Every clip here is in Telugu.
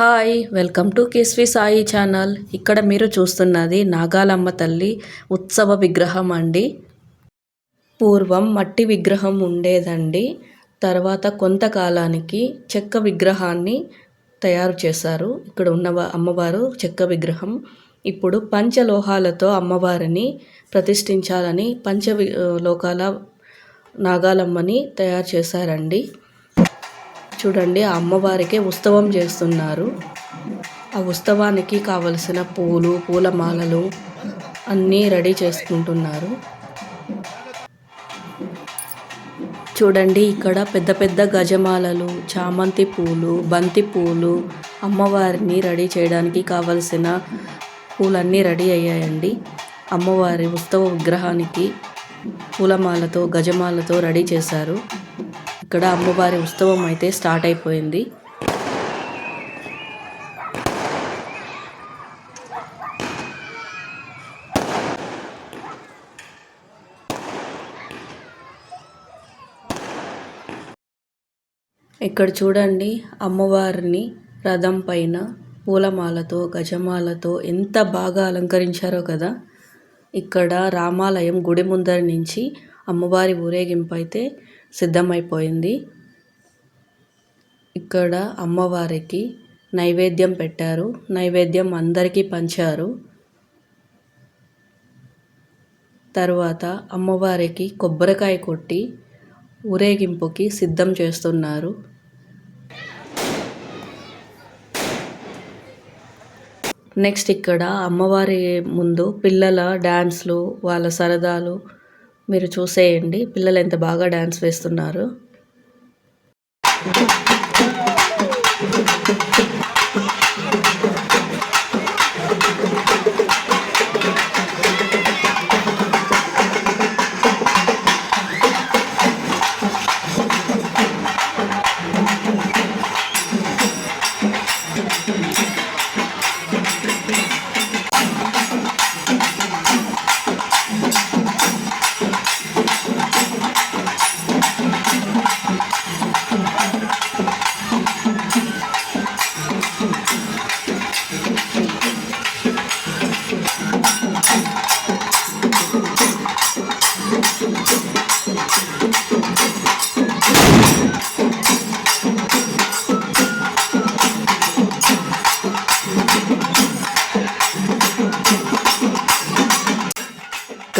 Hi welcome to KSV Sai channel. ఇక్కడ మీరు చూస్తున్నది నాగాలమ్మ తల్లి ఉత్సవ విగ్రహం అండి. పూర్వం మట్టి విగ్రహం ఉండేదండి. తర్వాత కొంతకాలానికి చెక్క విగ్రహాన్ని తయారు చేశారు. ఇక్కడ ఉన్న అమ్మవారు చెక్క విగ్రహం. ఇప్పుడు పంచలోహాలతో అమ్మవారిని ప్రతిష్ఠించాలని పంచ లోకాల నాగాలమ్మని తయారు చేశారండి. చూడండి ఆ అమ్మవారికి ఉత్సవం చేస్తున్నారు. ఆ ఉత్సవానికి కావలసిన పూలు పూలమాలలు అన్నీ రెడీ చేసుకుంటున్నారు. చూడండి ఇక్కడ పెద్ద పెద్ద గజమాలలు చామంతి పూలు బంతి పూలు అమ్మవారిని రెడీ చేయడానికి కావలసిన పూలన్నీ రెడీ అయ్యాయండి. అమ్మవారి ఉత్సవ విగ్రహానికి పూలమాలతో గజమాలతో రెడీ చేశారు. ఇక్కడ అమ్మవారి ఉత్సవం అయితే స్టార్ట్ అయిపోయింది. ఇక్కడ చూడండి అమ్మవారిని రథం పైన పూలమాలతో గజమాలతో ఎంత బాగా అలంకరించారో కదా. ఇక్కడ రామాలయం గుడి ముందర నుంచి అమ్మవారి ఊరేగింపు అయితే సిద్ధమైపోయింది. ఇక్కడ అమ్మవారికి నైవేద్యం పెట్టారు. నైవేద్యం అందరికీ పంచారు. తర్వాత అమ్మవారికి కొబ్బరికాయ కొట్టి ఊరేగింపుకి సిద్ధం చేస్తున్నారు. నెక్స్ట్ ఇక్కడ అమ్మవారి ముందు పిల్లల డ్యాన్స్లు వాళ్ళ సరదాలు మీరు చూసేయండి. పిల్లలు ఎంత బాగా డ్యాన్స్ వేస్తున్నారు.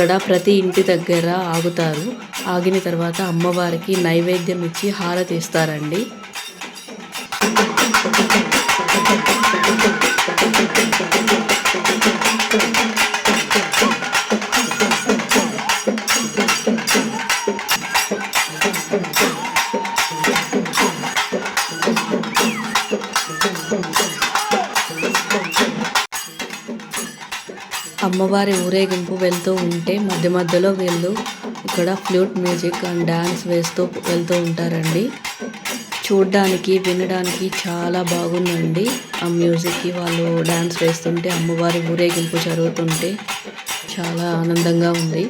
ఇక్కడ ప్రతి ఇంటి దగ్గర ఆగుతారు. ఆగిన తర్వాత అమ్మవారికి నైవేద్యం ఇచ్చి హారతి ఇస్తారండి అమ్మవారి ఊరేగింపు వెళ్తూ ఉంటే మధ్య మధ్యలో వీళ్ళు ఇక్కడ ఫ్లూట్ మ్యూజిక్ అండ్ డ్యాన్స్ వేస్తూ వెళ్తూ ఉంటారండి. చూడ్డానికి వినడానికి చాలా బాగుందండి. ఆ మ్యూజిక్కి వాళ్ళు డ్యాన్స్ వేస్తుంటే అమ్మవారి ఊరేగింపు జరుగుతుంటే చాలా ఆనందంగా ఉంది.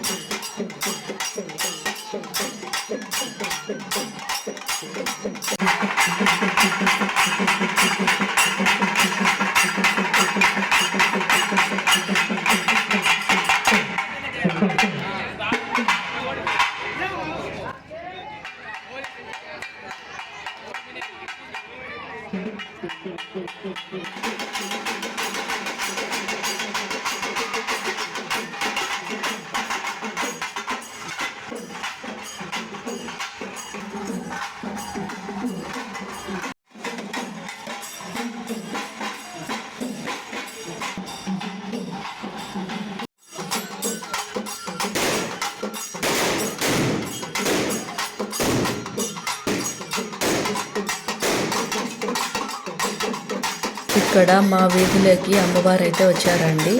ఇక్కడ మా వీధిలోకి అమ్మవారు అయితే వచ్చారండి.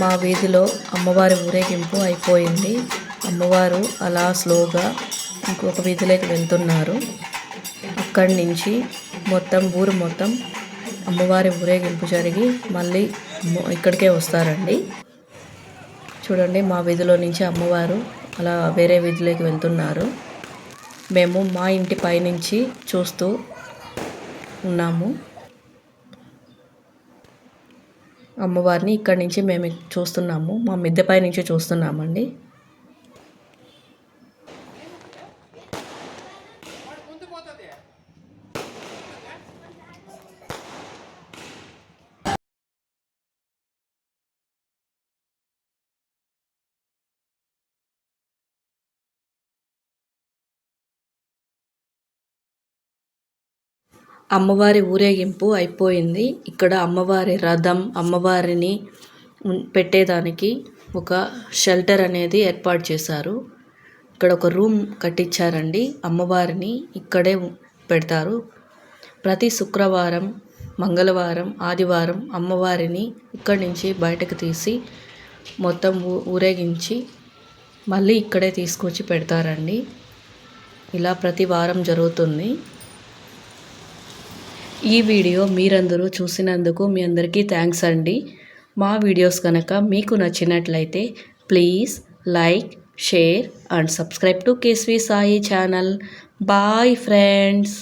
మా వీధిలో అమ్మవారి ఊరేగింపు అయిపోయింది. అమ్మవారు అలా స్లోగా ఇంకొక వీధిలోకి వెళ్తున్నారు. అక్కడి నుంచి మొత్తం ఊరు మొత్తం అమ్మవారి ఊరేగింపు జరిగి మళ్ళీ ఇక్కడికే వస్తారండి. చూడండి మా వీధిలో నుంచి అమ్మవారు అలా వేరే వీధిలోకి వెళ్తున్నారు. మేము మా ఇంటి పైనుంచి చూస్తూ ఉన్నాము. అమ్మవారిని ఇక్కడి నుంచి మేము చూస్తున్నాము. మా మిద్దెపై నుంచి చూస్తున్నామండి. అమ్మవారి ఊరేగింపు అయిపోయింది. ఇక్కడ అమ్మవారి రథం అమ్మవారిని పెట్టేదానికి ఒక షెల్టర్ అనేది ఏర్పాటు చేశారు. ఇక్కడ ఒక రూమ్ కట్టించారండి. అమ్మవారిని ఇక్కడే పెడతారు. ప్రతి శుక్రవారం మంగళవారం ఆదివారం అమ్మవారిని ఇక్కడి నుంచి బయటకు తీసి మొత్తం ఊ- ఊరేగించి మళ్ళీ ఇక్కడే తీసుకొచ్చి పెడతారండి. ఇలా ప్రతి వారం జరుగుతుంది. ఈ వీడియో మీరందరూ చూసినందుకు మీ అందరికీ థ్యాంక్స్ అండి. మా వీడియోస్ కనుక మీకు నచ్చినట్లయితే please like share and subscribe to KSV Sai channel. Bye friends.